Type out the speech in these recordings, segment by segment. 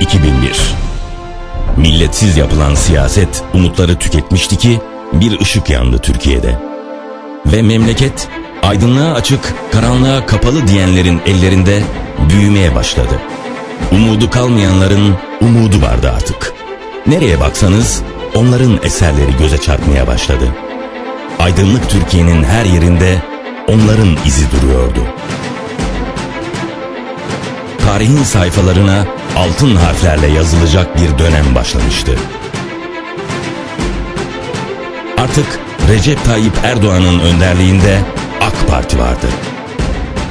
2001 Milletsiz yapılan siyaset umutları tüketmişti ki bir ışık yandı Türkiye'de. Ve memleket aydınlığa açık, karanlığa kapalı diyenlerin ellerinde büyümeye başladı. Umudu kalmayanların umudu vardı artık. Nereye baksanız onların eserleri göze çarpmaya başladı. Aydınlık Türkiye'nin her yerinde onların izi duruyordu. Tarihin sayfalarına altın harflerle yazılacak bir dönem başlamıştı. Artık Recep Tayyip Erdoğan'ın önderliğinde AK Parti vardı.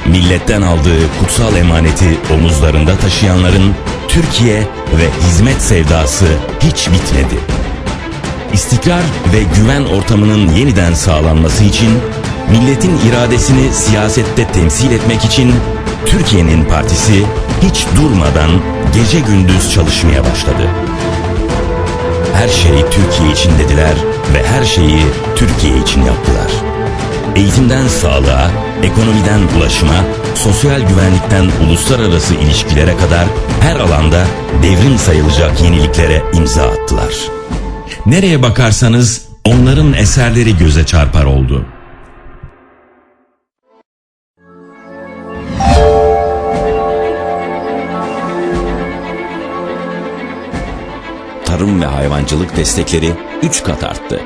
Milletten aldığı kutsal emaneti omuzlarında taşıyanların Türkiye ve hizmet sevdası hiç bitmedi. İstikrar ve güven ortamının yeniden sağlanması için, milletin iradesini siyasette temsil etmek için Türkiye'nin partisi hiç durmadan gece gündüz çalışmaya başladı. Her şey Türkiye için dediler ve her şeyi Türkiye için yaptılar. Eğitimden sağlığa, ekonomiden ulaşıma, sosyal güvenlikten uluslararası ilişkilere kadar her alanda devrim sayılacak yeniliklere imza attılar. Nereye bakarsanız onların eserleri göze çarpar oldu. Tarım ve hayvancılık destekleri 3 kat arttı.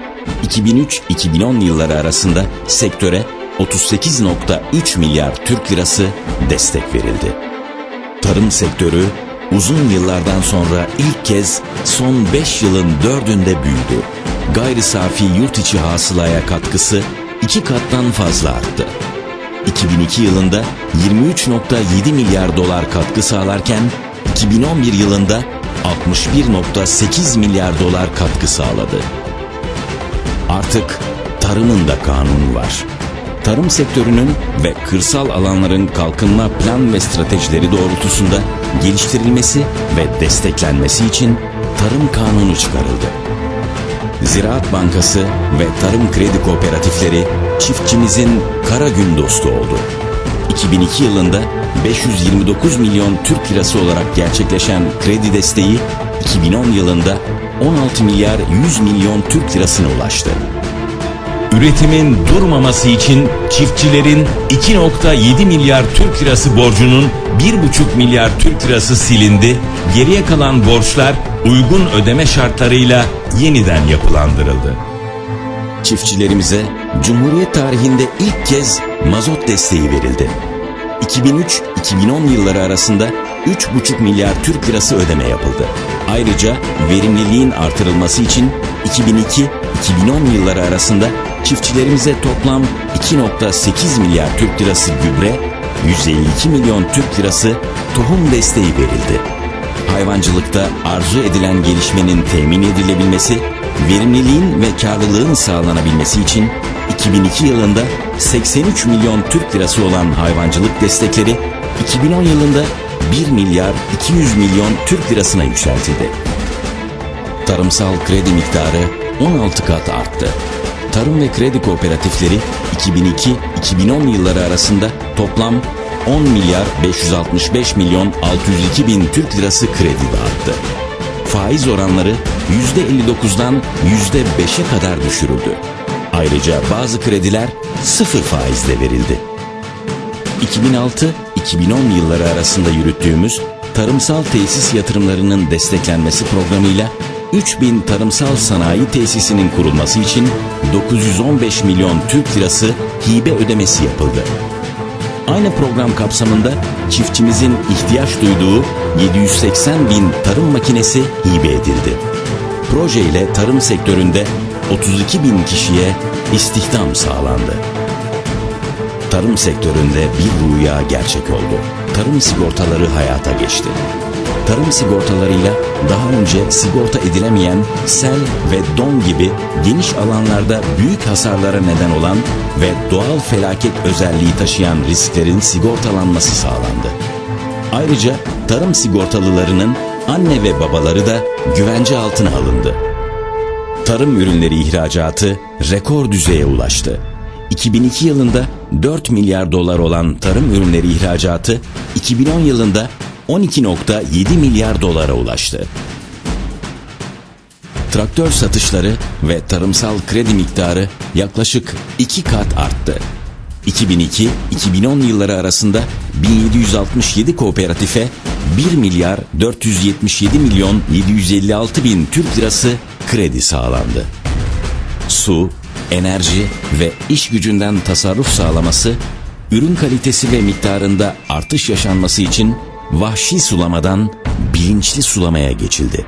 2003-2010 yılları arasında sektöre 38.3 milyar Türk lirası destek verildi. Tarım sektörü uzun yıllardan sonra ilk kez son 5 yılın 4'ünde büyüdü. Gayri safi yurt içi hasılaya katkısı 2 kattan fazla arttı. 2002 yılında 23.7 milyar dolar katkı sağlarken 2011 yılında 61.8 milyar dolar katkı sağladı. Artık tarımın da kanunu var. Tarım sektörünün ve kırsal alanların kalkınma plan ve stratejileri doğrultusunda geliştirilmesi ve desteklenmesi için tarım kanunu çıkarıldı. Ziraat Bankası ve Tarım Kredi Kooperatifleri çiftçimizin kara gün dostu oldu. 2002 yılında 529 milyon Türk lirası olarak gerçekleşen kredi desteği 2010 yılında 16 milyar 100 milyon Türk lirasına ulaştı. Üretimin durmaması için çiftçilerin 2.7 milyar Türk lirası borcunun 1.5 milyar Türk lirası silindi. Geriye kalan borçlar uygun ödeme şartlarıyla yeniden yapılandırıldı. Çiftçilerimize Cumhuriyet tarihinde ilk kez mazot desteği verildi. 2003-2010 yılları arasında 3,5 milyar Türk lirası ödeme yapıldı. Ayrıca verimliliğin artırılması için 2002-2010 yılları arasında çiftçilerimize toplam 2.8 milyar Türk lirası gübre, 152 milyon Türk lirası tohum desteği verildi. Hayvancılıkta arzu edilen gelişmenin temin edilebilmesi, verimliliğin ve karlılığın sağlanabilmesi için 2002 yılında 83 milyon Türk lirası olan hayvancılık destekleri 2010 yılında 1 milyar 200 milyon Türk lirasına yükseltildi. Tarımsal kredi miktarı 16 kat arttı. Tarım ve kredi kooperatifleri 2002-2010 yılları arasında toplam 10 milyar 565 milyon 602 bin Türk lirası kredi dağıttı. Faiz oranları %59'dan %5'e kadar düşürüldü. Ayrıca bazı krediler sıfır faizle verildi. 2006-2010 yılları arasında yürüttüğümüz tarımsal tesis yatırımlarının desteklenmesi programıyla 3000 tarımsal sanayi tesisinin kurulması için 915 milyon Türk lirası hibe ödemesi yapıldı. Aynı program kapsamında çiftçimizin ihtiyaç duyduğu 780 bin tarım makinesi hibe edildi. Proje ile tarım sektöründe 32 bin kişiye istihdam sağlandı. Tarım sektöründe bir rüya gerçek oldu. Tarım sigortaları hayata geçti. Tarım sigortalarıyla daha önce sigorta edilemeyen sel ve don gibi geniş alanlarda büyük hasarlara neden olan ve doğal felaket özelliği taşıyan risklerin sigortalanması sağlandı. Ayrıca tarım sigortalılarının anne ve babaları da güvence altına alındı. Tarım ürünleri ihracatı rekor düzeye ulaştı. 2002 yılında 4 milyar dolar olan tarım ürünleri ihracatı 2010 yılında 12.7 milyar dolara ulaştı. Traktör satışları ve tarımsal kredi miktarı yaklaşık iki kat arttı. 2002-2010 yılları arasında 1767 kooperatife 1 milyar 477 milyon 756 bin Türk lirası kredi sağlandı. Su, enerji ve iş gücünden tasarruf sağlaması, ürün kalitesi ve miktarında artış yaşanması için vahşi sulamadan bilinçli sulamaya geçildi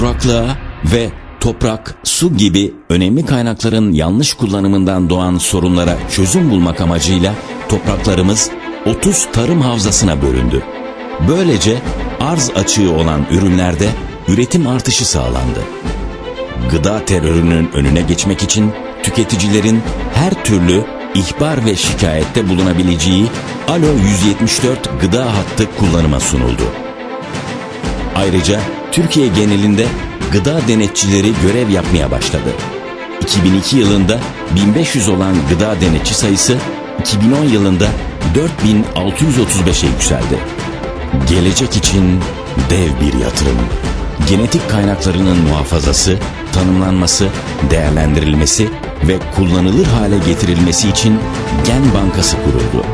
kuraklığa ve toprak, su gibi önemli kaynakların yanlış kullanımından doğan sorunlara çözüm bulmak amacıyla topraklarımız 30 tarım havzasına bölündü. Böylece arz açığı olan ürünlerde üretim artışı sağlandı. Gıda terörünün önüne geçmek için tüketicilerin her türlü ihbar ve şikayette bulunabileceği Alo 174 gıda hattı kullanıma sunuldu. Ayrıca Türkiye genelinde gıda denetçileri görev yapmaya başladı. 2002 yılında 1500 olan gıda denetçi sayısı 2010 yılında 4635'e yükseldi. Gelecek için dev bir yatırım. Genetik kaynaklarının muhafazası, tanımlanması, değerlendirilmesi ve kullanılır hale getirilmesi için Gen Bankası kuruldu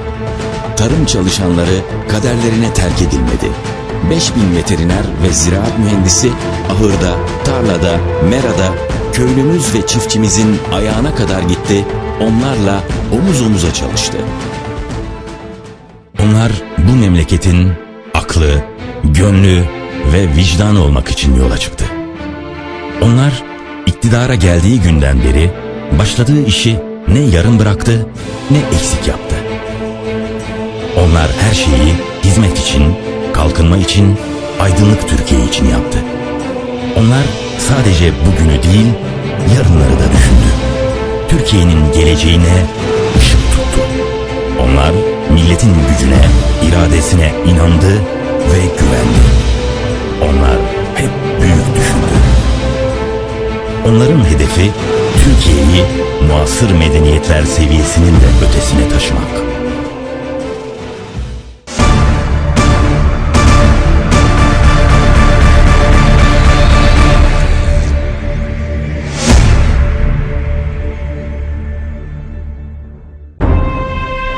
tarım çalışanları kaderlerine terk edilmedi. 5000 veteriner ve ziraat mühendisi ahırda, tarlada, merada, köylümüz ve çiftçimizin ayağına kadar gitti, onlarla omuz omuza çalıştı. Onlar bu memleketin aklı, gönlü ve vicdanı olmak için yola çıktı. Onlar iktidara geldiği günden beri başladığı işi ne yarım bıraktı ne eksik yaptı. Onlar her şeyi hizmet için, kalkınma için, aydınlık Türkiye için yaptı. Onlar sadece bugünü değil, yarınları da düşündü. Türkiye'nin geleceğine ışık tuttu. Onlar milletin gücüne, iradesine inandı ve güvendi. Onlar hep büyük düşündü. Onların hedefi Türkiye'yi muasır medeniyetler seviyesinin de ötesine taşımak.